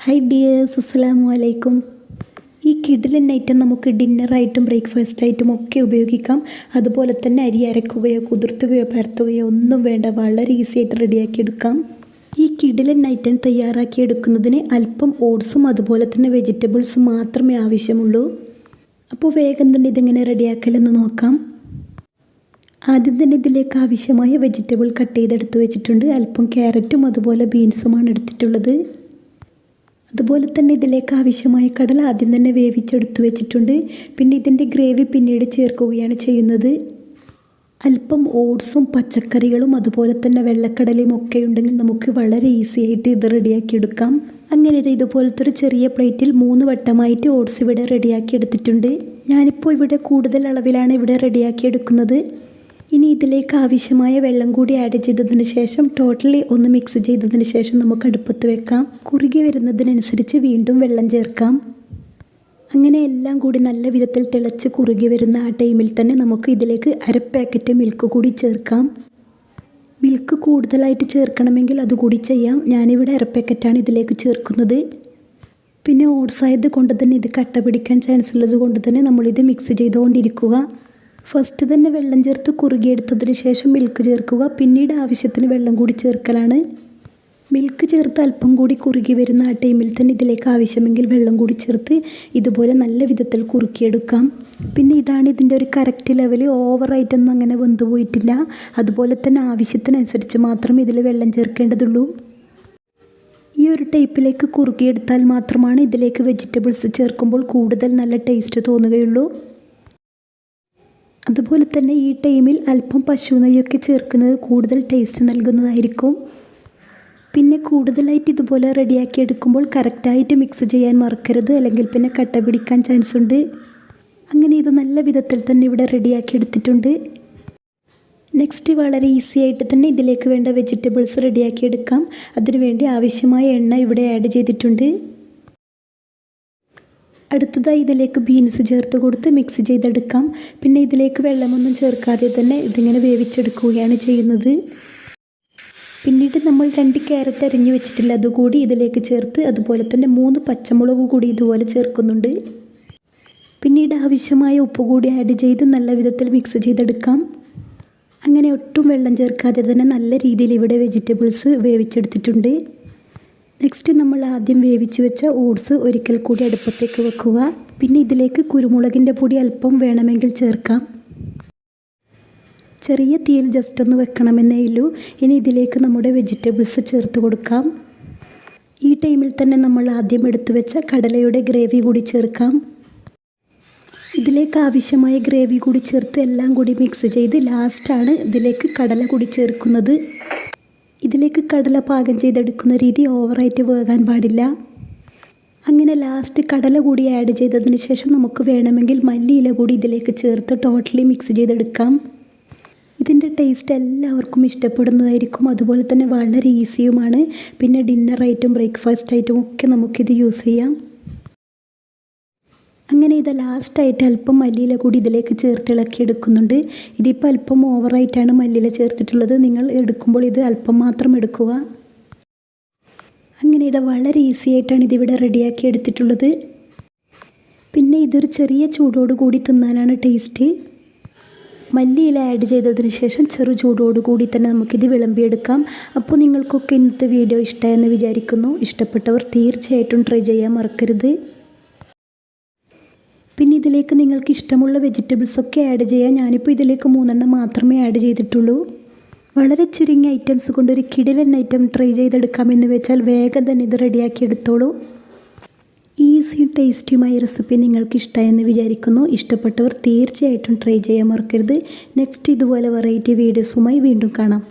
Hi dears അസ്സലാമു അലൈക്കും ഈ കിഡിലൻ ഐറ്റം നമുക്ക് ഡിന്നറായിട്ടും ബ്രേക്ക്ഫാസ്റ്റായിട്ടും ഒക്കെ ഉപയോഗിക്കാം. അതുപോലെ തന്നെ അരി അരക്കുകയോ കുതിർത്തുകയോ പരത്തുകയോ ഒന്നും വേണ്ട. വളരെ ഈസി ആയിട്ട് റെഡിയാക്കി എടുക്കാം. ഈ കിഡിലൻ ഐറ്റം തയ്യാറാക്കി എടുക്കുന്നതിന് അല്പം ഓട്സും അതുപോലെ തന്നെ വെജിറ്റബിൾസും മാത്രമേ ആവശ്യമുള്ളൂ. അപ്പോൾ വേഗം തന്നെ ഇതെങ്ങനെ റെഡിയാക്കലെന്ന് നോക്കാം. ആദ്യം തന്നെ ഇതിലേക്ക് ആവശ്യമായ വെജിറ്റബിൾ കട്ട് ചെയ്തെടുത്ത് വെച്ചിട്ടുണ്ട്. അല്പം ക്യാരറ്റും അതുപോലെ ബീൻസുമാണ് എടുത്തിട്ടുള്ളത്. അതുപോലെ തന്നെ ഇതിലേക്ക് ആവശ്യമായ കടല ആദ്യം തന്നെ വേവിച്ചെടുത്ത് വെച്ചിട്ടുണ്ട്. പിന്നെ ഇതിന്റെ ഗ്രേവി പിന്നീട് ചേർക്കുകയാണ് ചെയ്യുന്നത്. അല്പം ഓട്സും പച്ചക്കറികളും അതുപോലെ തന്നെ വെള്ളക്കടലയും ഒക്കെ ഉണ്ടെങ്കിൽ നമുക്ക് വളരെ ഈസി ആയിട്ട് ഇത് റെഡിയാക്കി എടുക്കാം. അങ്ങനെ ഇതുപോലത്തെ ഒരു ചെറിയ പ്ലേറ്റിൽ മൂന്ന് വട്ടമായിട്ട് ഓട്സ് ഇവിടെ റെഡിയാക്കി എടുത്തിട്ടുണ്ട്. ഞാനിപ്പോൾ ഇവിടെ കൂടുതൽ അളവിലാണ് ഇവിടെ റെഡിയാക്കി എടുക്കുന്നത്. ഇനി ഇതിലേക്ക് ആവശ്യമായ വെള്ളം കൂടി ആഡ് ചെയ്തതിന് ശേഷം ടോട്ടലി ഒന്ന് മിക്സ് ചെയ്തതിന് ശേഷം നമുക്ക് അടുപ്പത്ത് വെക്കാം. കുറുകി വരുന്നതിനനുസരിച്ച് വീണ്ടും വെള്ളം ചേർക്കാം. അങ്ങനെ എല്ലാം കൂടി നല്ല വിധത്തിൽ തിളച്ച് കുറുകി വരുന്ന ആ ടൈമിൽ തന്നെ നമുക്ക് ഇതിലേക്ക് അര പാക്കറ്റ് മിൽക്ക് കൂടി ചേർക്കാം. മിൽക്ക് കൂടുതലായിട്ട് ചേർക്കണമെങ്കിൽ അതുകൂടി ചെയ്യാം. ഞാനിവിടെ അര പാക്കറ്റാണ് ഇതിലേക്ക് ചേർക്കുന്നത്. പിന്നെ ഓട്സ് ആയത് കൊണ്ട് തന്നെ ഇത് കട്ട പിടിക്കാൻ ചാൻസ് ഉള്ളത് കൊണ്ട് തന്നെ നമ്മളിത് മിക്സ് ചെയ്തുകൊണ്ടിരിക്കുക. ഫസ്റ്റ് തന്നെ വെള്ളം ചേർത്ത് കുറുകിയെടുത്തതിന് ശേഷം മിൽക്ക് ചേർക്കുക. പിന്നീട് ആവശ്യത്തിന് വെള്ളം കൂടി ചേർക്കലാണ്. മിൽക്ക് ചേർത്ത് അല്പം കൂടി കുറുകി വരുന്ന ആ ടൈമിൽ തന്നെ ഇതിലേക്ക് ആവശ്യമെങ്കിൽ വെള്ളം കൂടി ചേർത്ത് ഇതുപോലെ നല്ല വിധത്തിൽ കുറുക്കിയെടുക്കാം. പിന്നെ ഇതാണ് ഇതിന്റെ ഒരു കറക്റ്റ് ലെവൽ ഓവറായിട്ടൊന്നും അങ്ങനെ വെന്തു പോയിട്ടില്ല. അതുപോലെ തന്നെ ആവശ്യത്തിനനുസരിച്ച് മാത്രമേ ഇതിൽ വെള്ളം ചേർക്കേണ്ടതുള്ളൂ. ഈ ഒരു ടൈപ്പിലേക്ക് കുറുക്കിയെടുത്താൽ മാത്രമാണ് ഇതിലേക്ക് വെജിറ്റബിൾസ് ചേർക്കുമ്പോൾ കൂടുതൽ നല്ല ടേസ്റ്റ് തോന്നുകയുള്ളൂ. അതുപോലെ തന്നെ ഈ ടൈമിൽ അല്പം പശു നെയ്യൊക്കെ ചേർക്കുന്നത് കൂടുതൽ ടേസ്റ്റ് നൽകുന്നതായിരിക്കും. പിന്നെ കൂടുതലായിട്ട് ഇതുപോലെ റെഡിയാക്കി എടുക്കുമ്പോൾ കറക്റ്റായിട്ട് മിക്സ് ചെയ്യാൻ മറക്കരുത്. അല്ലെങ്കിൽ പിന്നെ കട്ട പിടിക്കാൻ ചാൻസ് ഉണ്ട്. അങ്ങനെ ഇത് നല്ല വിധത്തിൽ തന്നെ ഇവിടെ റെഡിയാക്കി എടുത്തിട്ടുണ്ട്. നെക്സ്റ്റ് വളരെ ഈസി ആയിട്ട് തന്നെ ഇതിലേക്ക് വേണ്ട വെജിറ്റബിൾസ് റെഡിയാക്കി എടുക്കാം. അതിനുവേണ്ടി ആവശ്യമായ എണ്ണ ഇവിടെ ആഡ് ചെയ്തിട്ടുണ്ട്. അടുത്തതായി ഇതിലേക്ക് ബീൻസ് ചേർത്ത് കൊടുത്ത് മിക്സ് ചെയ്തെടുക്കാം. പിന്നെ ഇതിലേക്ക് വെള്ളമൊന്നും ചേർക്കാതെ തന്നെ ഇതിങ്ങനെ വേവിച്ചെടുക്കുകയാണ് ചെയ്യുന്നത്. പിന്നീട് നമ്മൾ രണ്ട് ക്യാരറ്റ് അരിഞ്ഞു വെച്ചിട്ടില്ല അതുകൂടി ഇതിലേക്ക് ചേർത്ത് അതുപോലെ തന്നെ മൂന്ന് പച്ചമുളക് കൂടി ഇതുപോലെ ചേർക്കുന്നുണ്ട്. പിന്നീട് ആവശ്യമായ ഉപ്പ് കൂടി ആഡ് ചെയ്ത് നല്ല വിധത്തിൽ മിക്സ് ചെയ്തെടുക്കാം. അങ്ങനെ ഒട്ടും വെള്ളം ചേർക്കാതെ തന്നെ നല്ല രീതിയിൽ ഇവിടെ വെജിറ്റബിൾസ് വേവിച്ചെടുത്തിട്ടുണ്ട്. നെക്സ്റ്റ് നമ്മൾ ആദ്യം വേവിച്ച് വെച്ച ഓട്സ് ഒരിക്കൽ കൂടി അടുപ്പത്തേക്ക് വെക്കുക. പിന്നെ ഇതിലേക്ക് കുരുമുളകിന്റെ പൊടി അല്പം വേണമെങ്കിൽ ചേർക്കാം. ചെറിയ തീയിൽ ജസ്റ്റ് ഒന്ന് വെക്കണമെന്നേ ഉള്ളൂ. ഇനി ഇതിലേക്ക് നമ്മുടെ വെജിറ്റബിൾസ് ചേർത്ത് കൊടുക്കാം. ഈ ടൈമിൽ തന്നെ നമ്മൾ ആദ്യം എടുത്തു വെച്ച കടലയുടെ ഗ്രേവി കൂടി ചേർക്കാം. ഇതിലേക്ക് ആവശ്യമായ ഗ്രേവി കൂടി ചേർത്ത് എല്ലാം കൂടി മിക്സ് ചെയ്ത് ലാസ്റ്റാണ് ഇതിലേക്ക് കടല കൂടി ചേർക്കുന്നത്. ഇതിലേക്ക് കടല പാകം ചെയ്തെടുക്കുന്ന രീതി ഓവറായിട്ട് വേകാൻ പാടില്ല. അങ്ങനെ ലാസ്റ്റ് കടല കൂടി ആഡ് ചെയ്തതിന് ശേഷം നമുക്ക് വേണമെങ്കിൽ മല്ലിയില കൂടി ഇതിലേക്ക് ചേർത്ത് ടോട്ടലി മിക്സ് ചെയ്തെടുക്കാം. ഇതിന്റെ ടേസ്റ്റ് എല്ലാവർക്കും ഇഷ്ടപ്പെടുന്നതായിരിക്കും. അതുപോലെ തന്നെ വളരെ ഈസിയുമാണ് പിന്നെ ഡിന്നർ ആയിട്ടും ബ്രേക്ക്ഫാസ്റ്റ് ആയിട്ടും ഒക്കെ നമുക്കിത് യൂസ് ചെയ്യാം. അങ്ങനെ ഇത് ലാസ്റ്റായിട്ട് അല്പം മല്ലിയില കൂടി ഇതിലേക്ക് ചേർത്ത് ഇളക്കി എടുക്കുന്നുണ്ട്. ഇതിപ്പോൾ അല്പം ഓവറായിട്ടാണ് മല്ലിയില ചേർത്തിട്ടുള്ളത്. നിങ്ങൾ എടുക്കുമ്പോൾ ഇത് അല്പം മാത്രം എടുക്കുക. അങ്ങനെ ഇത് വളരെ ഈസി ആയിട്ടാണ് ഇതിവിടെ റെഡിയാക്കി എടുത്തിട്ടുള്ളത്. പിന്നെ ഇതൊരു ചെറിയ ചൂടോട് കൂടി തിന്നാനാണ് ടേസ്റ്റ് മല്ലിയില ആഡ് ചെയ്തതിന് ശേഷം ചെറു ചൂടോട് കൂടി തന്നെ നമുക്കിത് വിളമ്പിയെടുക്കാം. അപ്പോൾ നിങ്ങൾക്കൊക്കെ ഇന്നത്തെ വീഡിയോ ഇഷ്ടമായെന്ന് വിചാരിക്കുന്നു. ഇഷ്ടപ്പെട്ടവർ തീർച്ചയായിട്ടും ട്രൈ ചെയ്യാൻ മറക്കരുത്. പിന്നെ ഇതിലേക്ക് നിങ്ങൾക്ക് ഇഷ്ടമുള്ള വെജിറ്റബിൾസൊക്കെ ആഡ് ചെയ്യാം ഞാനിപ്പോൾ ഇതിലേക്ക് മൂന്നെണ്ണം മാത്രമേ ആഡ് ചെയ്തിട്ടുള്ളൂ. വളരെ ചുരുങ്ങിയ ഐറ്റംസ് കൊണ്ട് ഒരു കിടിലൻ ഐറ്റം ട്രൈ ചെയ്തെടുക്കാമെന്ന് വെച്ചാൽ വേഗം തന്നെ ഇത് റെഡിയാക്കി എടുത്തോളൂ. ഈസിയും ടേസ്റ്റിയുമായ റെസിപ്പി നിങ്ങൾക്ക് ഇഷ്ടമായെന്ന് വിചാരിക്കുന്നു. ഇഷ്ടപ്പെട്ടവർ തീർച്ചയായിട്ടും ട്രൈ ചെയ്യാൻ മറക്കരുത്. നെക്സ്റ്റ് ഇതുപോലെ വെറൈറ്റി വീഡിയോസുമായി വീണ്ടും കാണാം.